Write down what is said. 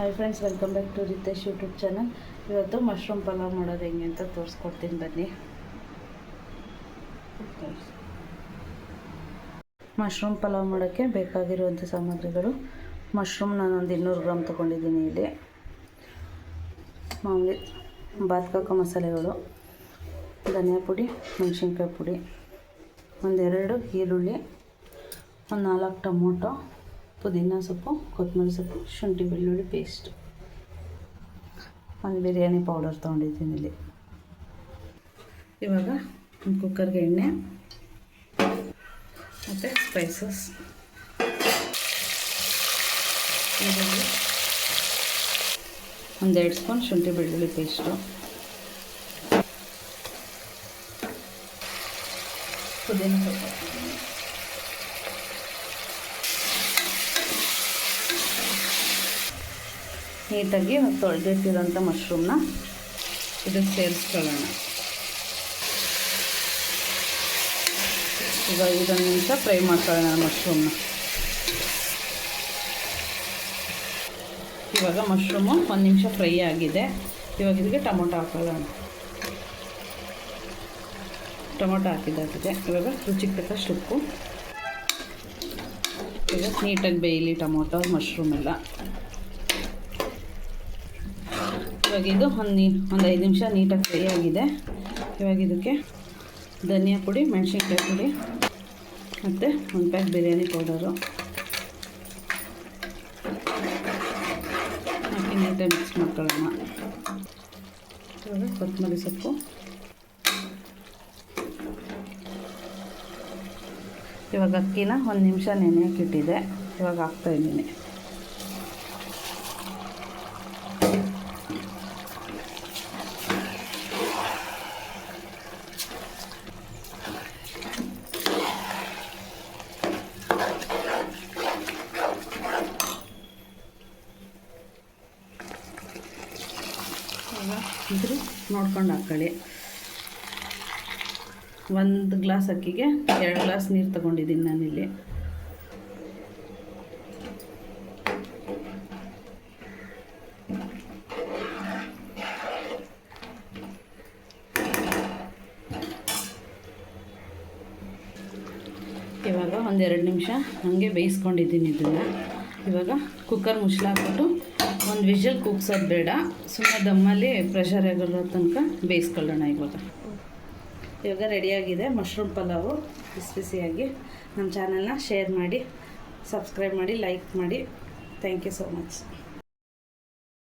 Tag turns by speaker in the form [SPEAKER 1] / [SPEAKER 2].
[SPEAKER 1] Hi friends welcome back to Ritesh YouTube channel ಇವತ್ತು mushroom pulao ಮಾಡೋದು ಹೆಂಗೆ ಅಂತ ತೋರಿಸ್ಕೊಡ್ತೀನಿ ಬನ್ನಿ. ಮಶ್ರೂಮ್ ಪಲಾವ್ ಮಾಡೋಕ್ಕೆ ಬೇಕಾಗಿರುವಂಥ ಸಾಮಗ್ರಿಗಳು. ಮಶ್ರೂಮ್ ನಾನೊಂದು ಇನ್ನೂರು ಗ್ರಾಮ್ ತೊಗೊಂಡಿದ್ದೀನಿ ಇಲ್ಲಿ. ಮಾಮೂಲಿ ಬಾತ್ಕಾಕ ಮಸಾಲೆಗಳು, ಧನಿಯಾ ಪುಡಿ, ಮೆಣಸಿನ್ಕಾಯಿ ಪುಡಿ, ಒಂದೆರಡು ಈರುಳ್ಳಿ, ಒಂದು ನಾಲ್ಕು ಟೊಮೊಟೊ ಪುದೀನ ಸೊಪ್ಪು, ಕೊತ್ತಂಬರಿ ಸೊಪ್ಪು, ಶುಂಠಿ ಬೆಳ್ಳುಳ್ಳಿ ಪೇಸ್ಟ್ ಒಂದು ಬಿರಿಯಾನಿ ಪೌಡರ್ ತೊಗೊಂಡಿದ್ದೀನಿ ಇಲ್ಲಿ. ಇವಾಗ ಕುಕ್ಕರ್ಗೆ ಎಣ್ಣೆ, ಮತ್ತು ಸ್ಪೈಸಸ್ ಒಂದೆರಡು ಸ್ಪೂನ್ ಶುಂಠಿ ಬೆಳ್ಳುಳ್ಳಿ ಪೇಸ್ಟು ಪುದೀನ ಸೊಪ್ಪು. ನೀಟಾಗಿ ತೊಳೆದಿಟ್ಟಿರೋಂಥ ಮಶ್ರೂಮ್ನ ಇದು ಸೇರಿಸ್ಕೊಳ್ಳೋಣ. ಈಗ ಇದೊಂದು ನಿಮಿಷ ಫ್ರೈ ಮಾಡ್ಕೊಳ್ಳೋಣ ಮಶ್ರೂಮ್ನ. ಇವಾಗ ಮಶ್ರೂಮು ಒಂದು ನಿಮಿಷ ಫ್ರೈ ಆಗಿದೆ. ಇವಾಗ ಇದಕ್ಕೆ ಟೊಮೊಟೊ ಹಾಕೊಳ್ಳೋಣ. ಟೊಮೊಟೊ ಹಾಕಿದ್ದಾಗಿದೆ ಇವಾಗ ರುಚಿಗೆ ತಕ್ಕಷ್ಟು ಉಪ್ಪು ಈಗ ನೀಟಾಗಿ ಬೇಯಲಿ ಟೊಮೊಟೊ ಮಶ್ರೂಮ್ ಎಲ್ಲ ಇವಾಗ ಇದು ಒಂದು ನೀ ಒಂದು ಐದು ನಿಮಿಷ ನೀಟಾಗಿ ಫ್ರೈ ಆಗಿದೆ. ಇವಾಗ ಇದಕ್ಕೆ ಧನಿಯಾ ಪುಡಿ, ಮೆಣಸಿನ್ಕಾಯಿ ಪುಡಿ ಮತ್ತು ಒಂದು ಪ್ಯಾಕ್ ಬಿರಿಯಾನಿ ಪೌಡರು. ಹಾಕಿ ನೀಟಾಗಿ ಮಿಕ್ಸ್ ಮಾಡ್ಕೊಳ್ಳೋಣ. ಇವಾಗ ಕೊತ್ತಂಬರಿ ಸೊಪ್ಪು. ಇವಾಗ ಅಕ್ಕಿನ ಒಂದು ನಿಮಿಷ ನೆನೆ ಹಾಕಿಟ್ಟಿದೆ ಇವಾಗ ಹಾಕ್ತಾಯಿದ್ದೀನಿ ಇದ್ರ ನೋಡ್ಕೊಂಡು ಹಾಕ್ಕೊಳ್ಳಿ ಒಂದು ಗ್ಲಾಸ್ ಅಕ್ಕಿಗೆ ಎರಡು ಗ್ಲಾಸ್ ನೀರು ತಗೊಂಡಿದ್ದೀನಿ ನಾನಿಲ್ಲಿ. ಇವಾಗ ಒಂದೆರಡು ನಿಮಿಷ ಹಾಗೆ ಬೇಯಿಸ್ಕೊಂಡಿದ್ದೀನಿ ಇದನ್ನು. ಇವಾಗ ಕುಕ್ಕರ್ ಮುಚ್ಚಳ ಹಾಕ್ಬಿಟ್ಟು ಒಂದು ವಿಷಲ್ ಕುಗ್ಸೋದು ಬೇಡ. ಸುಮ್ಮನೆ ದಮ್ಮಲ್ಲಿ ಪ್ರೆಷರ್ ಆಗಿರೋ ತನಕ ಬೇಯಿಸ್ಕೊಳ್ಳೋಣ ಇವಾಗ. ಇವಾಗ ರೆಡಿಯಾಗಿದೆ ಮಶ್ರೂಮ್ ಪಲಾವು. ಬಿಸಿ ಬಿಸಿಯಾಗಿ ನಮ್ಮ ಚಾನಲ್ನ ಶೇರ್ ಮಾಡಿ ಸಬ್ಸ್ಕ್ರೈಬ್ ಮಾಡಿ ಲೈಕ್ ಮಾಡಿ. Thank you so much